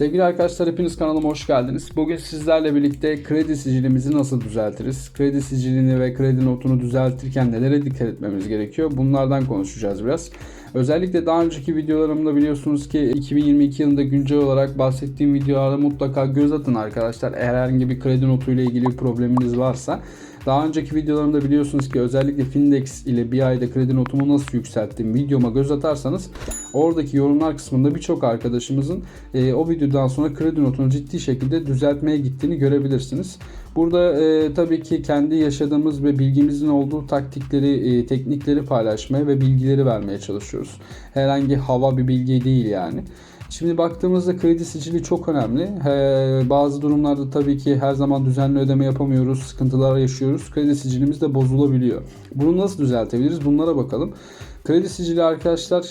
Sevgili arkadaşlar hepiniz kanalıma hoş geldiniz. Bugün sizlerle birlikte kredi sicilimizi nasıl düzeltiriz? Kredi sicilini ve kredi notunu düzeltirken nelere dikkat etmemiz gerekiyor? Bunlardan konuşacağız biraz. Özellikle daha önceki videolarımda biliyorsunuz ki 2022 yılında güncel olarak bahsettiğim videolara mutlaka göz atın arkadaşlar. Eğer herhangi bir kredi notuyla ilgili bir probleminiz varsa. Daha önceki videolarımda biliyorsunuz ki özellikle Findex ile bir ayda kredi notumu nasıl yükselttim videoma göz atarsanız oradaki yorumlar kısmında birçok arkadaşımızın e, o videodan sonra kredi notunu ciddi şekilde düzeltmeye gittiğini görebilirsiniz. Burada e, tabii ki kendi yaşadığımız ve bilgimizin olduğu taktikleri, e, teknikleri paylaşmaya ve bilgileri vermeye çalışıyoruz. Herhangi hava bir bilgi değil yani. Şimdi baktığımızda kredi sicili çok önemli. Ee, bazı durumlarda tabii ki her zaman düzenli ödeme yapamıyoruz, sıkıntılar yaşıyoruz. Kredi sicilimiz de bozulabiliyor. Bunu nasıl düzeltebiliriz? Bunlara bakalım. Kredi sicili arkadaşlar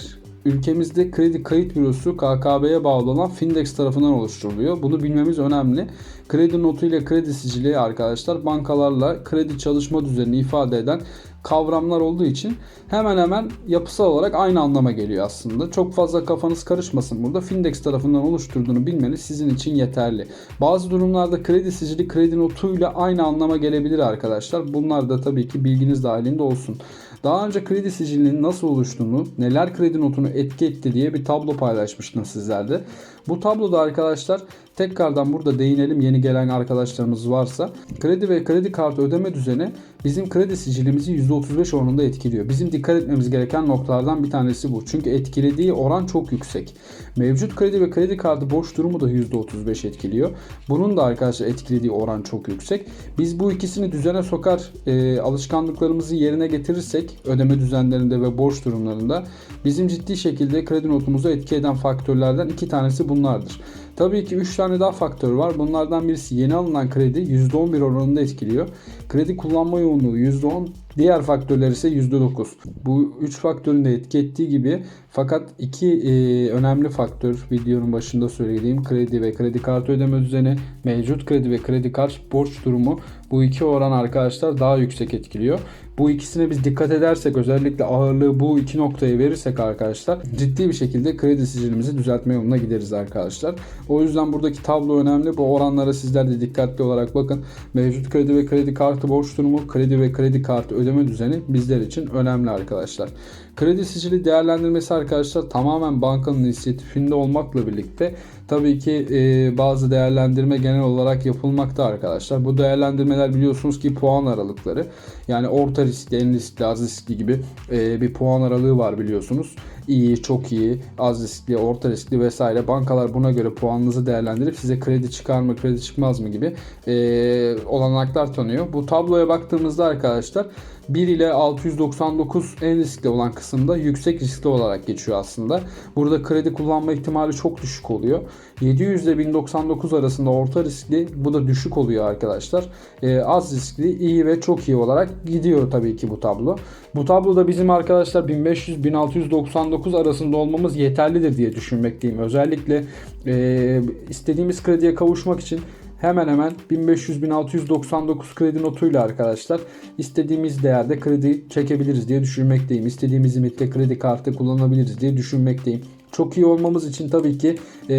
ülkemizde kredi kayıt bürosu KKB'ye bağlı olan Findex tarafından oluşturuluyor. Bunu bilmemiz önemli. Kredi notu ile kredi sicili arkadaşlar bankalarla kredi çalışma düzenini ifade eden kavramlar olduğu için hemen hemen yapısal olarak aynı anlama geliyor aslında. Çok fazla kafanız karışmasın burada. Findex tarafından oluşturduğunu bilmeniz sizin için yeterli. Bazı durumlarda kredi sicili kredi notuyla aynı anlama gelebilir arkadaşlar. Bunlar da tabii ki bilginiz dahilinde olsun. Daha önce kredi sicilinin nasıl oluştuğunu, neler kredi notunu etki etti diye bir tablo paylaşmıştım sizlerde. Bu tabloda arkadaşlar tekrardan burada değinelim yeni gelen arkadaşlarımız varsa. Kredi ve kredi kartı ödeme düzeni bizim kredi sicilimizi %35 oranında etkiliyor. Bizim dikkat etmemiz gereken noktalardan bir tanesi bu. Çünkü etkilediği oran çok yüksek. Mevcut kredi ve kredi kartı borç durumu da %35 etkiliyor. Bunun da arkadaşlar etkilediği oran çok yüksek. Biz bu ikisini düzene sokar e, alışkanlıklarımızı yerine getirirsek ödeme düzenlerinde ve borç durumlarında bizim ciddi şekilde kredi notumuzu etki eden faktörlerden iki tanesi condenados. Tabii ki 3 tane daha faktör var. Bunlardan birisi yeni alınan kredi %11 oranında etkiliyor. Kredi kullanma yoğunluğu %10, diğer faktörler ise %9. Bu 3 faktörün de etki ettiği gibi fakat iki e, önemli faktör videonun başında söylediğim kredi ve kredi kartı ödeme düzeni, mevcut kredi ve kredi kart borç durumu bu iki oran arkadaşlar daha yüksek etkiliyor. Bu ikisine biz dikkat edersek özellikle ağırlığı bu iki noktaya verirsek arkadaşlar ciddi bir şekilde kredi sicilimizi düzeltme yoluna gideriz arkadaşlar. O yüzden buradaki tablo önemli. Bu oranlara sizler de dikkatli olarak bakın. Mevcut kredi ve kredi kartı borç durumu, kredi ve kredi kartı ödeme düzeni bizler için önemli arkadaşlar. Kredi sicili değerlendirmesi arkadaşlar tamamen bankanın inisiyatifinde olmakla birlikte tabii ki e, bazı değerlendirme genel olarak yapılmakta arkadaşlar. Bu değerlendirmeler biliyorsunuz ki puan aralıkları. Yani orta riskli, en riskli, az riskli gibi e, bir puan aralığı var biliyorsunuz. İyi, çok iyi, az riskli, orta riskli vesaire. Bankalar buna göre puanınızı değerlendirip size kredi çıkar mı, kredi çıkmaz mı gibi e, olanaklar tanıyor. Bu tabloya baktığımızda arkadaşlar 1 ile 699 en riskli olan kısımda yüksek riskli olarak geçiyor aslında. Burada kredi kullanma ihtimali çok düşük oluyor. 700 ile 1099 arasında orta riskli bu da düşük oluyor arkadaşlar. Ee, az riskli iyi ve çok iyi olarak gidiyor tabii ki bu tablo. Bu tabloda bizim arkadaşlar 1500-1699 arasında olmamız yeterlidir diye düşünmekteyim. Özellikle e, istediğimiz krediye kavuşmak için hemen hemen 1500-1699 kredi notuyla arkadaşlar istediğimiz değerde kredi çekebiliriz diye düşünmekteyim. İstediğimiz limitte kredi kartı kullanabiliriz diye düşünmekteyim. Çok iyi olmamız için tabii ki e,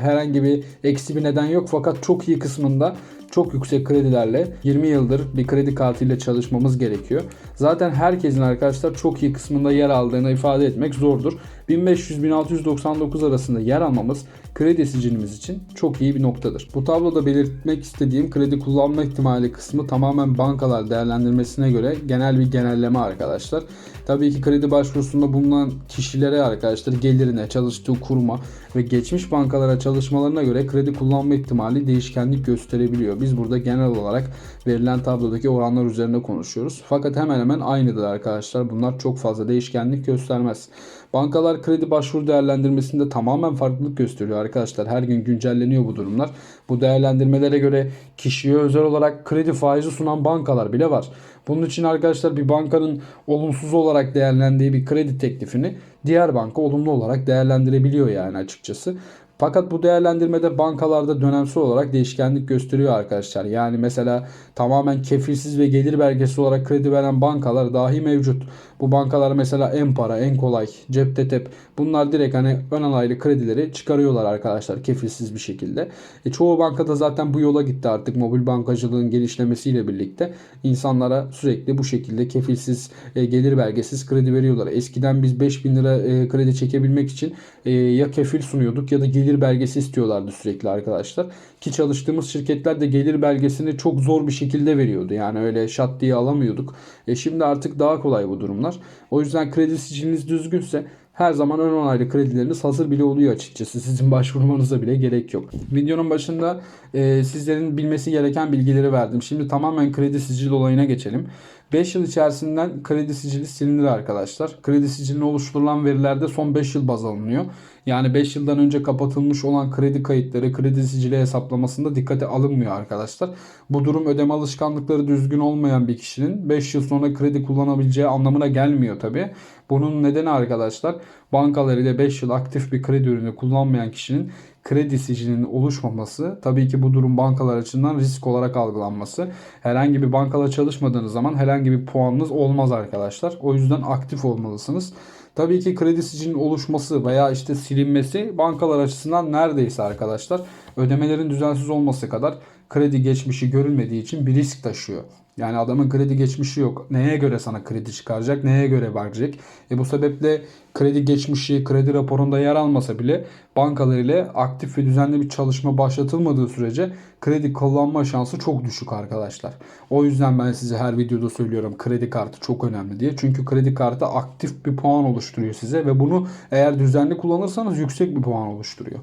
herhangi bir eksi bir neden yok fakat çok iyi kısmında çok yüksek kredilerle 20 yıldır bir kredi kartıyla çalışmamız gerekiyor. Zaten herkesin arkadaşlar çok iyi kısmında yer aldığını ifade etmek zordur. 1500-1699 arasında yer almamız kredi sicilimiz için çok iyi bir noktadır. Bu tabloda belirtmek istediğim kredi kullanma ihtimali kısmı tamamen bankalar değerlendirmesine göre genel bir genelleme arkadaşlar. Tabii ki kredi başvurusunda bulunan kişilere arkadaşlar gelirine, çalıştığı kuruma ve geçmiş bankalara çalışmalarına göre kredi kullanma ihtimali değişkenlik gösterebiliyor. Biz burada genel olarak verilen tablodaki oranlar üzerine konuşuyoruz. Fakat hemen hemen aynıdır arkadaşlar. Bunlar çok fazla değişkenlik göstermez. Bankalar kredi başvuru değerlendirmesinde tamamen farklılık gösteriyor arkadaşlar. Her gün güncelleniyor bu durumlar. Bu değerlendirmelere göre kişiye özel olarak kredi faizi sunan bankalar bile var. Bunun için arkadaşlar bir bankanın olumsuz olarak değerlendiği bir kredi teklifini diğer banka olumlu olarak değerlendirebiliyor yani açıkçası. Fakat bu değerlendirmede bankalarda dönemsel olarak değişkenlik gösteriyor arkadaşlar. Yani mesela tamamen kefilsiz ve gelir belgesi olarak kredi veren bankalar dahi mevcut. Bu bankalar mesela en para, en kolay, cepte tep bunlar direkt hani ön alaylı kredileri çıkarıyorlar arkadaşlar kefilsiz bir şekilde. E, çoğu bankada zaten bu yola gitti artık mobil bankacılığın gelişmesiyle birlikte. insanlara sürekli bu şekilde kefilsiz, e, gelir belgesiz kredi veriyorlar. Eskiden biz 5000 lira e, kredi çekebilmek için e, ya kefil sunuyorduk ya da gelir belgesi istiyorlardı sürekli arkadaşlar. Ki çalıştığımız şirketler de gelir belgesini çok zor bir şekilde veriyordu. Yani öyle şat diye alamıyorduk. E şimdi artık daha kolay bu durumlar. O yüzden kredi siciliniz düzgünse her zaman ön onaylı kredileriniz hazır bile oluyor açıkçası. Sizin başvurmanıza bile gerek yok. Videonun başında e, sizlerin bilmesi gereken bilgileri verdim. Şimdi tamamen kredi sicil olayına geçelim. 5 yıl içerisinden kredi sicili silinir arkadaşlar. Kredi siciline oluşturulan verilerde son 5 yıl baz alınıyor. Yani 5 yıldan önce kapatılmış olan kredi kayıtları kredi sicili hesaplamasında dikkate alınmıyor arkadaşlar. Bu durum ödeme alışkanlıkları düzgün olmayan bir kişinin 5 yıl sonra kredi kullanabileceği anlamına gelmiyor tabi. Bunun nedeni arkadaşlar bankalar ile 5 yıl aktif bir kredi ürünü kullanmayan kişinin kredi sicilinin oluşmaması tabii ki bu durum bankalar açısından risk olarak algılanması. Herhangi bir bankala çalışmadığınız zaman herhangi bir puanınız olmaz arkadaşlar. O yüzden aktif olmalısınız. Tabii ki kredi sicilinin oluşması veya işte silinmesi bankalar açısından neredeyse arkadaşlar ödemelerin düzensiz olması kadar kredi geçmişi görülmediği için bir risk taşıyor. Yani adamın kredi geçmişi yok. Neye göre sana kredi çıkaracak, neye göre verecek? E bu sebeple kredi geçmişi, kredi raporunda yer almasa bile bankalar ile aktif ve düzenli bir çalışma başlatılmadığı sürece kredi kullanma şansı çok düşük arkadaşlar. O yüzden ben size her videoda söylüyorum kredi kartı çok önemli diye. Çünkü kredi kartı aktif bir puan oluşturuyor size ve bunu eğer düzenli kullanırsanız yüksek bir puan oluşturuyor.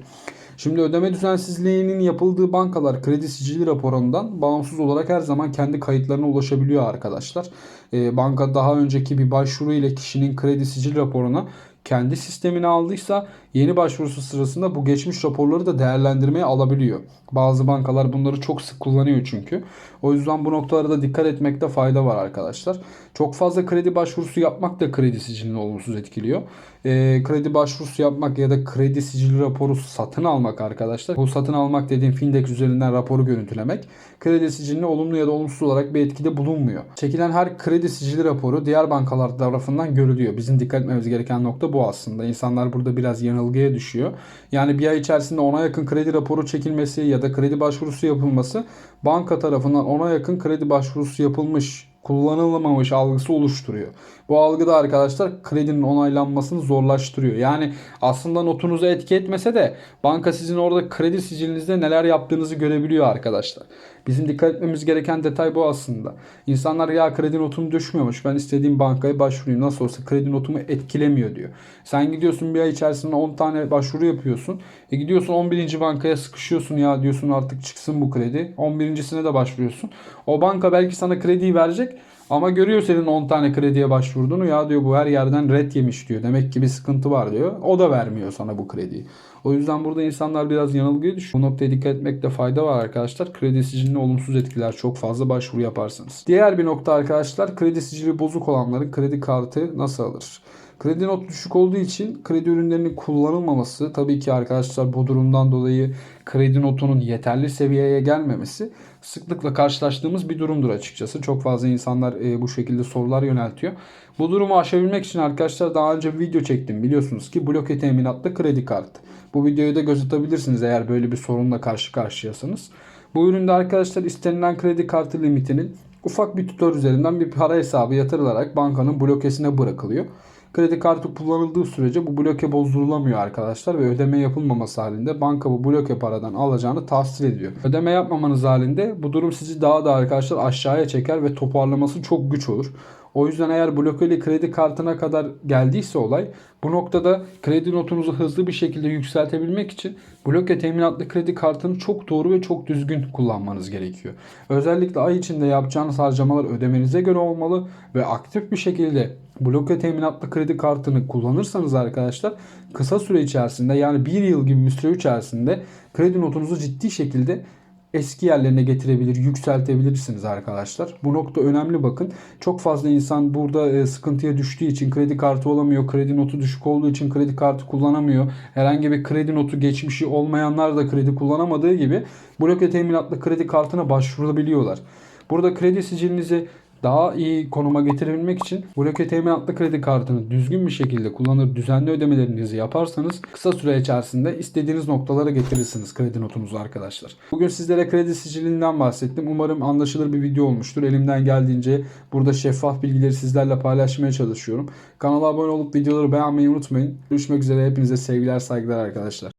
Şimdi ödeme düzensizliğinin yapıldığı bankalar kredi sicili raporundan bağımsız olarak her zaman kendi kayıtlarına ulaşabiliyor arkadaşlar. E, banka daha önceki bir başvuru ile kişinin kredi sicil raporuna kendi sistemine aldıysa yeni başvurusu sırasında bu geçmiş raporları da değerlendirmeye alabiliyor. Bazı bankalar bunları çok sık kullanıyor çünkü. O yüzden bu noktalara da dikkat etmekte fayda var arkadaşlar. Çok fazla kredi başvurusu yapmak da kredi sicilini olumsuz etkiliyor. E, kredi başvurusu yapmak ya da kredi sicili raporu satın almak arkadaşlar. Bu satın almak dediğim Findex üzerinden raporu görüntülemek kredi sicilini olumlu ya da olumsuz olarak bir etkide bulunmuyor. Çekilen her kredi sicili raporu diğer bankalar tarafından görülüyor. Bizim dikkat etmemiz gereken nokta bu aslında. İnsanlar burada biraz yanılgıya düşüyor. Yani bir ay içerisinde ona yakın kredi raporu çekilmesi ya da kredi başvurusu yapılması banka tarafından ona yakın kredi başvurusu yapılmış kullanılmamış algısı oluşturuyor. Bu algı da arkadaşlar kredinin onaylanmasını zorlaştırıyor. Yani aslında notunuza etki etmese de banka sizin orada kredi sicilinizde neler yaptığınızı görebiliyor arkadaşlar. Bizim dikkat etmemiz gereken detay bu aslında. İnsanlar ya kredi notum düşmüyormuş ben istediğim bankaya başvurayım nasıl olsa kredi notumu etkilemiyor diyor. Sen gidiyorsun bir ay içerisinde 10 tane başvuru yapıyorsun. E gidiyorsun 11. bankaya sıkışıyorsun ya diyorsun artık çıksın bu kredi. 11.sine de başvuruyorsun. O banka belki sana krediyi verecek ama görüyor senin 10 tane krediye başvurduğunu ya diyor bu her yerden red yemiş diyor. Demek ki bir sıkıntı var diyor. O da vermiyor sana bu krediyi. O yüzden burada insanlar biraz yanılgıya düşüyor. Bu noktaya dikkat etmekte fayda var arkadaşlar. Kredi sicilini olumsuz etkiler çok fazla başvuru yaparsanız. Diğer bir nokta arkadaşlar kredi sicili bozuk olanların kredi kartı nasıl alır? Kredi not düşük olduğu için kredi ürünlerinin kullanılmaması tabii ki arkadaşlar bu durumdan dolayı kredi notunun yeterli seviyeye gelmemesi sıklıkla karşılaştığımız bir durumdur açıkçası. Çok fazla insanlar e, bu şekilde sorular yöneltiyor. Bu durumu aşabilmek için arkadaşlar daha önce bir video çektim biliyorsunuz ki bloke teminatlı kredi kartı. Bu videoyu da göz atabilirsiniz eğer böyle bir sorunla karşı karşıyasınız. Bu üründe arkadaşlar istenilen kredi kartı limitinin ufak bir tutar üzerinden bir para hesabı yatırılarak bankanın blokesine bırakılıyor. Kredi kartı kullanıldığı sürece bu bloke bozdurulamıyor arkadaşlar ve ödeme yapılmaması halinde banka bu bloke paradan alacağını tahsil ediyor. Ödeme yapmamanız halinde bu durum sizi daha da arkadaşlar aşağıya çeker ve toparlaması çok güç olur. O yüzden eğer blokeli kredi kartına kadar geldiyse olay bu noktada kredi notunuzu hızlı bir şekilde yükseltebilmek için bloke teminatlı kredi kartını çok doğru ve çok düzgün kullanmanız gerekiyor. Özellikle ay içinde yapacağınız harcamalar ödemenize göre olmalı ve aktif bir şekilde bloke teminatlı kredi kartını kullanırsanız arkadaşlar kısa süre içerisinde yani bir yıl gibi bir süre içerisinde kredi notunuzu ciddi şekilde eski yerlerine getirebilir, yükseltebilirsiniz arkadaşlar. Bu nokta önemli bakın. Çok fazla insan burada e, sıkıntıya düştüğü için kredi kartı olamıyor. Kredi notu düşük olduğu için kredi kartı kullanamıyor. Herhangi bir kredi notu geçmişi olmayanlar da kredi kullanamadığı gibi bloke teminatlı kredi kartına başvurabiliyorlar. Burada kredi sicilinizi daha iyi konuma getirebilmek için bloke teminatlı kredi kartını düzgün bir şekilde kullanır, düzenli ödemelerinizi yaparsanız kısa süre içerisinde istediğiniz noktalara getirirsiniz kredi notunuzu arkadaşlar. Bugün sizlere kredi sicilinden bahsettim. Umarım anlaşılır bir video olmuştur. Elimden geldiğince burada şeffaf bilgileri sizlerle paylaşmaya çalışıyorum. Kanala abone olup videoları beğenmeyi unutmayın. Görüşmek üzere. Hepinize sevgiler, saygılar arkadaşlar.